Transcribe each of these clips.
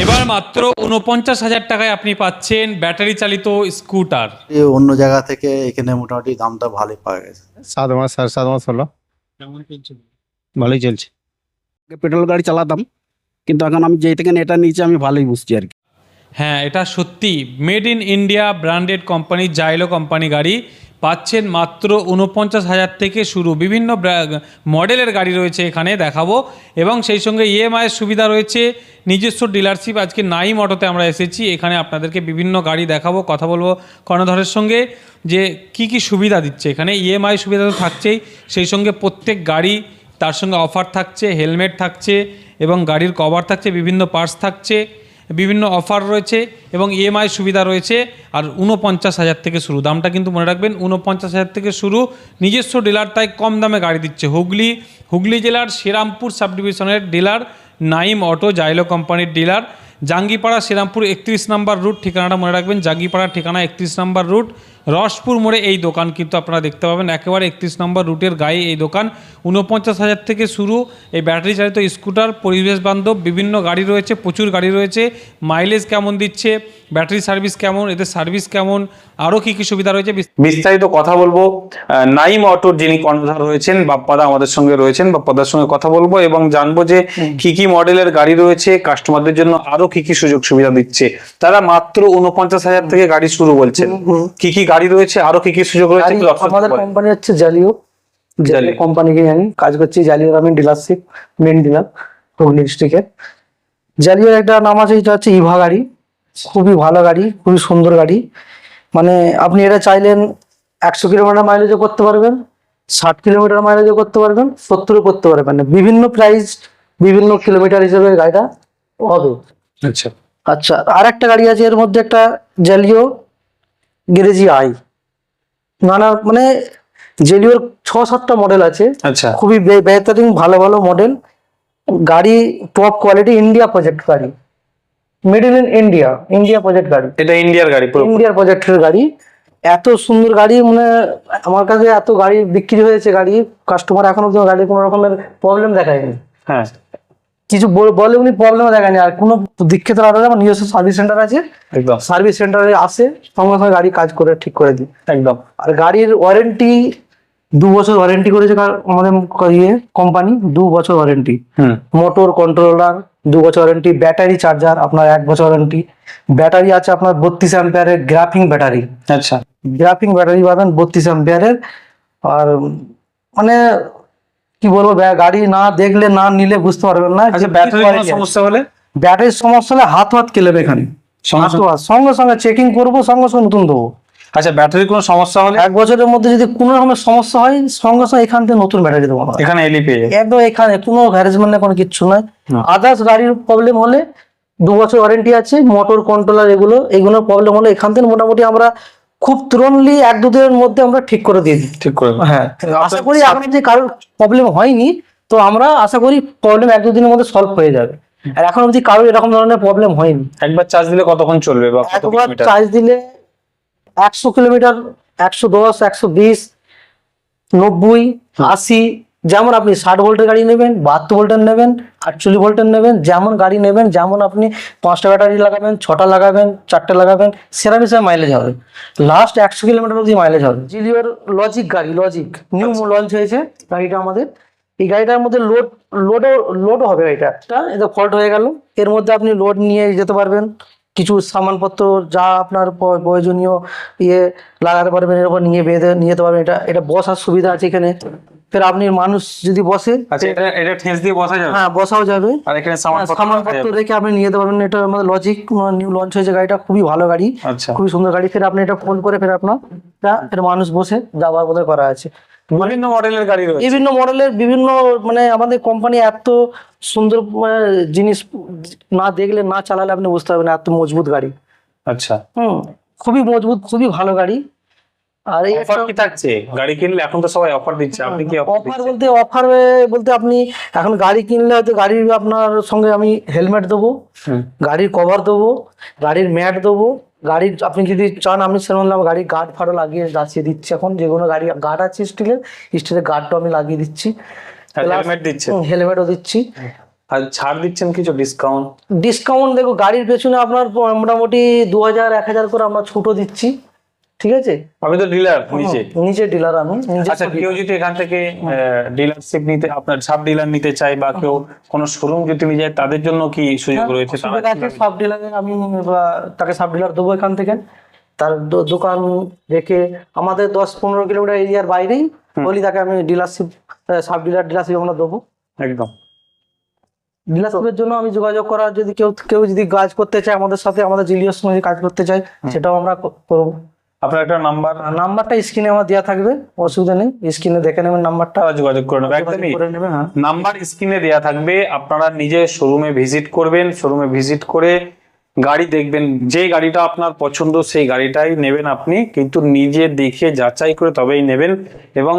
এবার মাত্র উনপঞ্চাশ হাজার টাকায় আপনি পাচ্ছেন ব্যাটারি চালিত স্কুটার। এ অন্য জায়গা থেকে এখানে মোটামুটি দামটা ভালোই পাওয়া গেছে। সাত মাস সাড়ে সাত মাস হলো। ভালোই চলছে। পেট্রোল গাড়ি চালাতাম কিন্তু এখন আমি যেই থেকে এটা নিয়েছি আমি ভালোই বুঝছি আর কি। হ্যাঁ এটা সত্যি made in India branded company Xylo company গাড়ি। পাচ্ছেন মাত্র উনপঞ্চাশ হাজার থেকে শুরু বিভিন্ন মডেলের গাড়ি রয়েছে এখানে দেখাবো। এবং সেই সঙ্গে ইএমআইয়ের সুবিধা রয়েছে। নিজস্ব ডিলারশিপ, আজকে নাইম অটোতে আমরা এসেছি। এখানে আপনাদেরকে বিভিন্ন গাড়ি দেখাবো, কথা বলব কর্ণধরের সঙ্গে যে কি কি সুবিধা দিচ্ছে। এখানে ইএমআই সুবিধা তো থাকছেই। সেই সঙ্গে প্রত্যেক গাড়ি তার সঙ্গে অফার থাকছে হেলমেট থাকছে এবং গাড়ির কভার থাকছে, বিভিন্ন পার্টস থাকছে। বিভিন্ন অফার রয়েছে এবং ইএমআই সুবিধা রয়েছে। আর উনপঞ্চাশ হাজার থেকে শুরু। দামটা কিন্তু মনে রাখবেন উনপঞ্চাশ হাজার থেকে শুরু। নিজস্ব ডিলার, তাই কম দামে গাড়ি দিচ্ছে হুগলি। হুগলি জেলার শ্রীরামপুর সাব ডিভিশনের ডিলার, নাইম অটো, জাইলো কোম্পানির ডিলার। জাঙ্গিপাড়া শ্রীরামপুর একত্রিশ নাম্বার রুট, ঠিকানাটা মনে রাখবেন, জাঙ্গিপাড়া ঠিকানা একত্রিশ নাম্বার রুট। রসপুর মোড়ে এই দোকান কিন্তু আপনারা দেখতে পাবেন। একেবারে একত্রিশ নম্বর রুটের গায়ে এই দোকান। উনপঞ্চাশ হাজার থেকে শুরু এই ব্যাটারি চালিত স্কুটার পরিবেশ বান্ধব বিভিন্ন গাড়ি রয়েছে প্রচুর গাড়ি রয়েছে। মাইলেজ কেমন দিচ্ছে? ব্যাটারি সার্ভিস কেমন? এদের সার্ভিস কেমন? আরও কী কী সুবিধা রয়েছে? বিস- বিস্তারিত কথা বলব। নাইম অটোর যিনি কর্ণধার রয়েছেন বাপ্পাদা আমাদের সঙ্গে রয়েছেন। বাপ্পাদার সঙ্গে কথা বলব এবং জানব যে কি কি মডেলের গাড়ি রয়েছে কাস্টমারদের জন্য আরও কি কি সুযোগ সুবিধা দিচ্ছে। তারা মাত্র উনপঞ্চাশ হাজার থেকে গাড়ি শুরু বলছেন। কি কি গাড়ি রয়েছে আরও কি কি সুযোগ রয়েছে? আমাদের কোম্পানি হচ্ছে জালিও জালিও। জালিও কোম্পানিকে আমি কাজ করছি জালিওর আমি ডিলারশিপ মেন ডিলার হুগলি ডিস্ট্রিক্টের জালিওর একটা নাম আছে এটা হচ্ছে ইভা গাড়ি। খুবই ভালো গাড়ি খুবই সুন্দর গাড়ি। মানে আপনি এটা চাইলেন একশো কিলোমিটার মাইলেজও করতে পারবেন ষাট কিলোমিটার মাইলেজও করতে পারবেন সত্তরও করতে পারবেন। বিভিন্ন প্রাইস বিভিন্ন কিলোমিটার হিসেবে গাড়িটা হবে। আচ্ছা। আচ্ছা আর একটা গাড়ি আছে এর মধ্যে একটা জালিও গ্যারেজি আই। নানা মানে জেলিওর ছ সাতটা মডেল আছে। আচ্ছা। খুবই বেহতরিন ভালো ভালো মডেল গাড়ি টপ কোয়ালিটি ইন্ডিয়া প্রজেক্ট গাড়ি। Middle in India India project গাড়ি। এটা ইন্ডিয়ার গাড়ি পুরো। ইন্ডিয়ার প্রজেক্টের গাড়ি। এত সুন্দর গাড়ি মানে আমার কাছে এত গাড়ি বিক্রি হয়েছে গাড়ি। কাস্টমার এখনও গাড়ির কোনো রকমের প্রবলেম দেখায়নি। হ্যাঁ। কিছু বল- উনি প্রবলেম দেখায়নি। আর কোনো দীক্ষিত আলাদা আমার নিজস্ব সার্ভিস সেন্টার আছে একদম। সার্ভিস সেন্টারে আসে সঙ্গে সঙ্গে গাড়ি কাজ করে ঠিক করে দিই। একদম। আর গাড়ির ওয়ারেন্টি দু বছর ওয়ারেন্টি করেছে কার- আমাদের ইয়ে কোম্পানি দু বছর ওয়ারেন্টি মোটর কন্ট্রোলার দু বছর ওয়ারেন্টি ব্যাটারি চার্জার আপনার এক বছর ওয়ারেন্টি ব্যাটারি আছে আপনার বত্রিশ অ্যাম্পিয়ারের গ্রাফিং ব্যাটারি আচ্ছা। গ্রাফিং ব্যাটারি পাবেন বত্রিশ অ্যাম্পিয়ারের আর মানে কি বলব গাড়ি না দেখলে না নিলে বুঝতে পারবেন না আচ্ছা যে ব্যাটারির আছে। সমস্যা হলে? ব্যাটারির সমস্যা হলে হাত হাত কেলেবে এখানে। সঙ্গে সঙ্গে সঙ্গে চেকিং করব সঙ্গে সঙ্গে নতুন দেবো। আচ্ছা ব্যাটারির কোনো সমস্যা হলে? এক বছরের মধ্যে যদি কোনো রকমের সমস্যা হয় সঙ্গে সঙ্গে এখান থেকে নতুন ব্যাটারি দেবো এখানে এলি পেয়ে একদম এখানে কোনো হ্যারাসমেন্ট কোনো কিচ্ছু নয়। আদার্স গাড়ির প্রবলেম হলে দু বছর ওয়ারেন্টি আছে মোটর কন্ট্রোলার এগুলো এগুলোর প্রবলেম হলে এখান থেকে মোটামুটি আমরা খুব তুরন্তলি এক দুদিনের মধ্যে আমরা ঠিক করে দিয়ে দিই। ঠিক করে দেবে। হ্যাঁ আশা করি যে কারোর প্রবলেম হয়নি তো আমরা আশা করি প্রবলেম এক দুদিনের মধ্যে সলভ হয়ে যাবে আর এখন অবধি কারোর এরকম ধরনের প্রবলেম হয়নি একবার চার্জ দিলে কতক্ষণ চলবে বা কত একবার চার্জ দিলে একশো কিলোমিটার একশো দশ একশো বিশ নব্বই আশি যেমন আপনি ষাট ভোল্টের গাড়ি নেবেন বাহাত্তর ভোল্টের নেবেন আটচল্লিশ ভোল্টের নেবেন যেমন গাড়ি নেবেন যেমন আপনি পাঁচটা ব্যাটারি লাগাবেন ছটা লাগাবেন চারটে লাগাবেন সেরকম হিসাবে মাইলেজ হবে। লাস্ট একশো কিলোমিটার অবধি মাইলেজ হবে। জিলিওর লজিক গাড়ি লজিক নিউ লঞ্চ হয়েছে গাড়িটা আমাদের। এই গাড়িটার মধ্যে লোড লোডও লোডও হবে এটা এটা এটা ফল্ট হয়ে গেল। এর মধ্যে আপনি লোড নিয়ে যেতে পারবেন। কিছু সামানপত্র যা আপনার প্রয়োজনীয় ইয়ে লাগাতে পারবেন এর উপর নিয়ে বেঁধে নিয়ে যেতে পারবেন। এটা এটা বসার সুবিধা আছে এখানে। ফের আপনি মানুষ যদি বসে আচ্ছা এটা এটা ঠেস দিয়ে বসা যাবে? হ্যাঁ বসাও যাবে। আর এখানে হ্যাঁ, সামানপত্র রাখা যাবে। রেখে আপনি নিয়ে যেতে পারবেন। এটা আমাদের লজিক নিউ লঞ্চ হয়েছে গাড়িটা খুবই ভালো গাড়ি আচ্ছা। খুবই সুন্দর গাড়ি। ফের আপনি এটা ফোন করে ফের আপনার এটা মানুষ বসে যাওয়ার মতো করা আছে। বিভিন্ন মডেলের গাড়ি রয়েছে। বিভিন্ন মডেলের বিভিন্ন মানে আমাদের কোম্পানি এত সুন্দর মানে, জিনিস না দেখলে না চালালে আপনি বুঝতে পারবেন এত মজবুত গাড়ি। আচ্ছা। হুম খুবই মজবুত খুবই ভালো গাড়ি। আর এই অফার কি থাকছে? গাড়ি কিনলে এখন তো সবাই অফার দিচ্ছে। আপনি কি অফার বলতে অফার বলতে আপনি এখন গাড়ি কিনলে হয়তো গাড়ির আপনার সঙ্গে আমি হেলমেট দেবো। গাড়ির কভার দেবো গাড়ির ম্যাট দেবো গাড়ির আপনি যদি চান আমি সেরকম গাড়ির গার্ড ফাড়ও লাগিয়ে রাখিয়ে দিচ্ছি এখন। যে কোনো গাড়ি গার্ড আছে স্টিলের স্টিলের গার্ডটাও আমি লাগিয়ে দিচ্ছি। হেলমেট দিচ্ছে। হেলমেটও দিচ্ছি। আর ছাড় দিচ্ছেন কিছু ডিসকাউন্ট ডিসকাউন্ট দেখো গাড়ির পেছনে আপনার মোটামুটি দু হাজার এক হাজার করে আমরা ছোট দিচ্ছি। ঠিক আছে? আমি তো ডিলার নিচে নিচে ডিলার আমি আচ্ছা কেউ যদি এখান থেকে ডিলারশিপ নিতে আপনার সাব ডিলার নিতে চায় বা কেউ কোনো শোরুম যদি নিয়ে যায় তাদের জন্য কি সুযোগ রয়েছে? তারা সাব ডিলারে আমি তাকে সাব ডিলার দেবো এখান থেকে। তার দোকান রেখে আমাদের দশ পনেরো কিলোমিটার এরিয়ার বাইরেই বলি তাকে আমি ডিলারশিপ সাব ডিলার ডিলারশিপ আমরা দেবো। একদম। ডিলারশিপের জন্য আমি যোগাযোগ করার যদি কেউ কেউ যদি কাজ করতে চায় আমাদের সাথে আমাদের জিলিওর সঙ্গে কাজ করতে চায় সেটাও আমরা করব। আপনার একটা নাম্বার নাম্বারটা স্ক্রিনে আমার দেওয়া থাকবে অসুবিধা নেই। স্ক্রিনে দেখে নেবেন নাম্বারটা যোগাযোগ করে নেবে যোগাযোগ একদমই করে নেবে হ্যাঁ। নাম্বার স্ক্রিনে দেওয়া থাকবে। আপনারা নিজে শোরুমে ভিজিট করবেন শোরুমে ভিজিট করে গাড়ি দেখবেন। যে গাড়িটা আপনার পছন্দ সেই গাড়িটাই নেবেন আপনি। কিন্তু নিজে দেখে যাচাই করে তবেই নেবেন এবং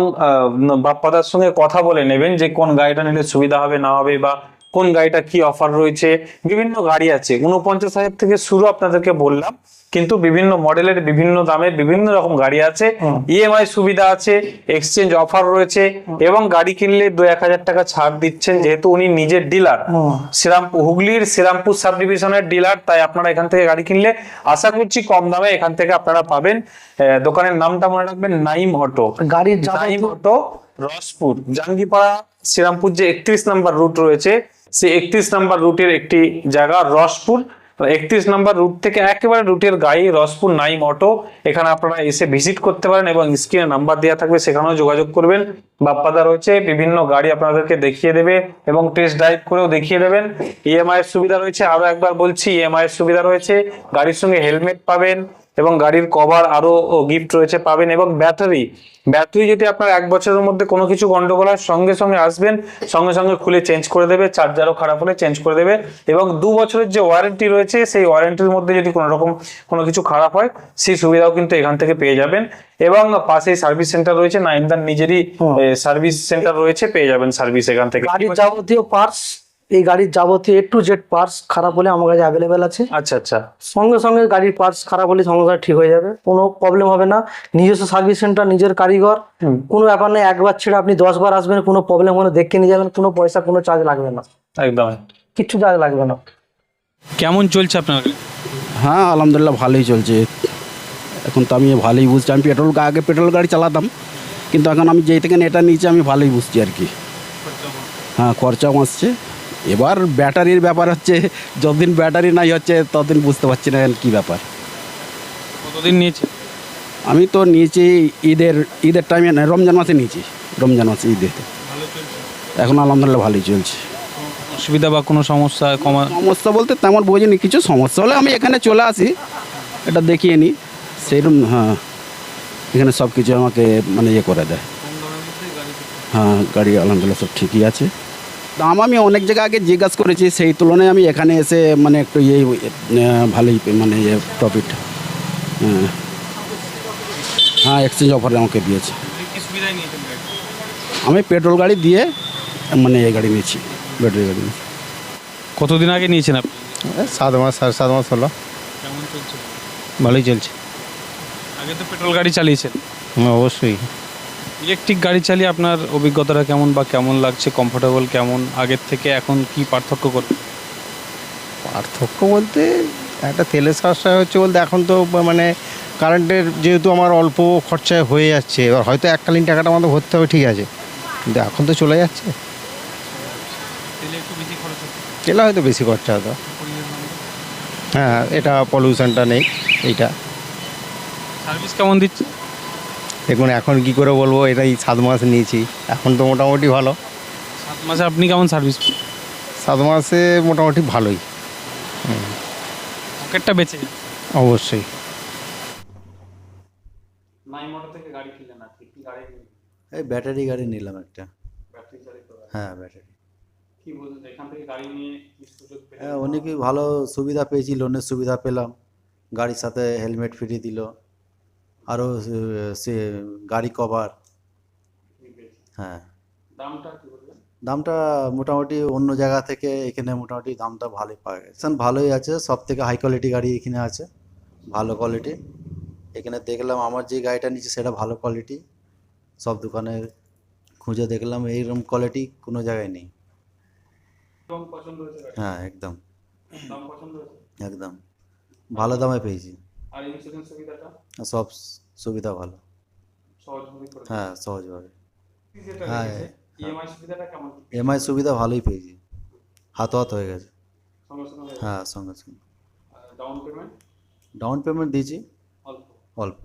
বাপ্পাদার সঙ্গে কথা বলে নেবেন যে কোন গাড়িটা নিলে সুবিধা হবে না হবে বা কোন গাড়িটা কি অফার রয়েছে বিভিন্ন গাড়ি আছে। উনপঞ্চাশ হাজার থেকে শুরু আপনাদেরকে বললাম কিন্তু বিভিন্ন মডেলের বিভিন্ন দামের বিভিন্ন রকম গাড়ি আছে। ইএমআই সুবিধা আছে এক্সচেঞ্জ অফার রয়েছে এবং গাড়ি কিনলে দু এক হাজার টাকা ছাড় দিচ্ছেন যেহেতু উনি নিজের ডিলার হুম। শ্রীরামপুর হুগলির শ্রীরামপুর সাব ডিভিশনের ডিলার তাই আপনারা এখান থেকে গাড়ি কিনলে আশা করছি কম দামে এখান থেকে আপনারা পাবেন। দোকানের নামটা মনে রাখবেন নাইম অটো। গাড়ির নাইম অটো রসপুর। জাঙ্গিপাড়া শ্রীরামপুর যে একত্রিশ নাম্বার রুট রয়েছে সেই একত্রিশ নাম্বার রুটের একটি জায়গা রসপুর। একত্রিশ নাম্বার রুট থেকে একেবারে রুটের গাড়ি রসপুর নাইম অটো। এখানে আপনারা এসে ভিজিট করতে পারেন এবং স্ক্রিনে নাম্বার দেওয়া থাকবে, সেখানেও যোগাযোগ করবেন। বাপ্পাদা রয়েছে, বিভিন্ন গাড়ি আপনাদেরকে দেখিয়ে দেবে এবং টেস্ট ড্রাইভ করেও দেখিয়ে দেবেন। ইএমআই এর সুবিধা রয়েছে, আরও একবার বলছি ইএমআই এর সুবিধা রয়েছে। গাড়ির সঙ্গে হেলমেট পাবেন এবং গাড়ির কভার আরও গিফট রয়েছে পাবেন এবং ব্যাটারি ব্যাটারি যদি আপনার এক বছরের মধ্যে কোনো কিছু গন্ডগোল হয় সঙ্গে সঙ্গে আসবেন সঙ্গে সঙ্গে খুলে চেঞ্জ করে দেবে চার্জারও খারাপ হলে চেঞ্জ করে দেবে এবং দু বছরের যে ওয়ারেন্টি রয়েছে সেই ওয়ারেন্টির মধ্যে যদি কোনো রকম কোনো কিছু খারাপ হয় সেই সুবিধাও কিন্তু এখান থেকে পেয়ে যাবেন এবং পাশেই সার্ভিস সেন্টার রয়েছে নাইমদার নিজেরই সার্ভিস সেন্টার রয়েছে পেয়ে যাবেন সার্ভিস এখান থেকে। যাবতীয় পার্টস এই গাড়ির যাবতীয় এ টু জেড পার্টস খারাপ হলে আমার কাছে অ্যাভেলেবেল আছে। আচ্ছা আচ্ছা। সঙ্গে সঙ্গে গাড়ির পার্টস খারাপ হলে সঙ্গে সঙ্গে ঠিক হয়ে যাবে। কোনো প্রবলেম হবে না। নিজস্ব সার্ভিস সেন্টার নিজের কারিগর। হুম। কোনো ব্যাপার নেই একবার ছেড়ে আপনি দশ বার আসবেন কোনো প্রবলেম হলে দেখে নিয়ে যাবেন কোনো পয়সা কোনো চার্জ লাগবে না। একদম। কিচ্ছু চার্জ লাগবে না। কেমন চলছে আপনার হ্যাঁ আলহামদুলিল্লাহ ভালোই চলছে। এখন তো আমি ভালোই বুঝছি। আমি পেট্রোল আগে পেট্রোল গাড়ি চালাতাম। কিন্তু এখন আমি যেই থেকে এটা নিয়েছি আমি ভালোই বুঝছি আর কি। হ্যাঁ খরচাও আসছে। এবার ব্যাটারির ব্যাপার হচ্ছে যতদিন ব্যাটারি নাই হচ্ছে ততদিন বুঝতে পারছি না কী ব্যাপার। কতদিন নিয়েছে? আমি তো নিয়েছি ঈদের ঈদের টাইমে না রমজান মাসে নিয়েছি রমজান মাসে ঈদে। এখন আলহামদুলিল্লাহ ভালোই চলছে। অসুবিধা বা কোনো সমস্যা কমা সমস্যা বলতে তেমন বোঝিনি কিছু সমস্যা হলে আমি এখানে চলে আসি এটা দেখিয়ে নিই। সেইরকম হ্যাঁ এখানে সব কিছু আমাকে মানে ইয়ে করে দেয়। হ্যাঁ গাড়ি আলহামদুলিল্লাহ সব ঠিকই আছে। দাম আমি অনেক জায়গায় আগে জিজ্ঞাসা করেছি সেই তুলনায় আমি এখানে এসে মানে একটু ইয়ে ভালোই মানে ইয়ে প্রফিট হ্যাঁ। হ্যাঁ এক্সচেঞ্জ অফারে আমাকে দিয়েছে। আমি পেট্রোল গাড়ি দিয়ে মানে এই গাড়ি নিয়েছি ব্যাটারি গাড়ি কতদিন আগে নিয়েছেন আপনি? সাত মাস সাড়ে সাত মাস হলো। ভালোই চলছে। আগে তো পেট্রোল গাড়ি চালিয়েছেন। হ্যাঁ অবশ্যই। ইলেকট্রিক গাড়ি চালিয়ে আপনার অভিজ্ঞতাটা কেমন বা কেমন লাগছে? কমফোর্টেবল কেমন? আগের থেকে এখন কি পার্থক্য করবে পার্থক্য বলতে একটা তেলের সাশ্রয় হচ্ছে বলতে এখন তো মানে কারেন্টের যেহেতু আমার অল্প খরচায় হয়ে যাচ্ছে এবার হয়তো এককালীন টাকাটা আমাদের ভরতে হবে ঠিক আছে। কিন্তু এখন তো চলে যাচ্ছে। তেলে একটু বেশি খরচ হচ্ছে। তেলে হয়তো বেশি খরচা হতো। হ্যাঁ এটা পলিউশনটা নেই এইটা। সার্ভিস কেমন দিচ্ছে? দেখুন এখন কি করে বলব এটাই সাত মাস নিয়েছি। এখন তো মোটামুটি ভালো। সাত মাসে আপনি কেমন সার্ভিস সাত মাসে মোটামুটি ভালোই। পকেটটা বেঁচে অবশ্যই। এই ব্যাটারি গাড়ি নিলাম একটা। ব্যাটারি চালিত গাড়ি। হ্যাঁ ব্যাটারি কি বলছেন এখান থেকে গাড়ি নিয়ে কি সুযোগ পেলেন? হ্যাঁ অনেকই ভালো সুবিধা পেয়েছি লোনের সুবিধা পেলাম। গাড়ির সাথে হেলমেট ফিরিয়ে দিল। আরও সে গাড়ি কভার। হ্যাঁ। দামটা দামটা মোটামুটি অন্য জায়গা থেকে এখানে মোটামুটি দামটা ভালোই পাওয়া গেছে ভালোই আছে সব থেকে হাই কোয়ালিটি গাড়ি এখানে আছে ভালো কোয়ালিটি এখানে দেখলাম আমার যে গাড়িটা নিচ্ছে সেটা ভালো কোয়ালিটি সব দোকানে খুঁজে দেখলাম এইরকম কোয়ালিটি কোনো জায়গায় নেই? হ্যাঁ একদম। পছন্দ একদম। ভালো দামে পেয়েছি। আর ইন্স্যুরেন্স সুবিধাটা? সব সুবিধা ভালো। সহজভাবে করে হ্যাঁ সহজভাবে। হ্যাঁ। ইএমআই সুবিধাটা কেমন? ইএমআই সুবিধা ভালোই পেয়েছি। হাত হাত হয়ে গেছে। হ্যাঁ সঙ্গে সঙ্গে। ডাউন পেমেন্ট ডাউন পেমেন্ট দিয়েছি। অল্প। অল্প।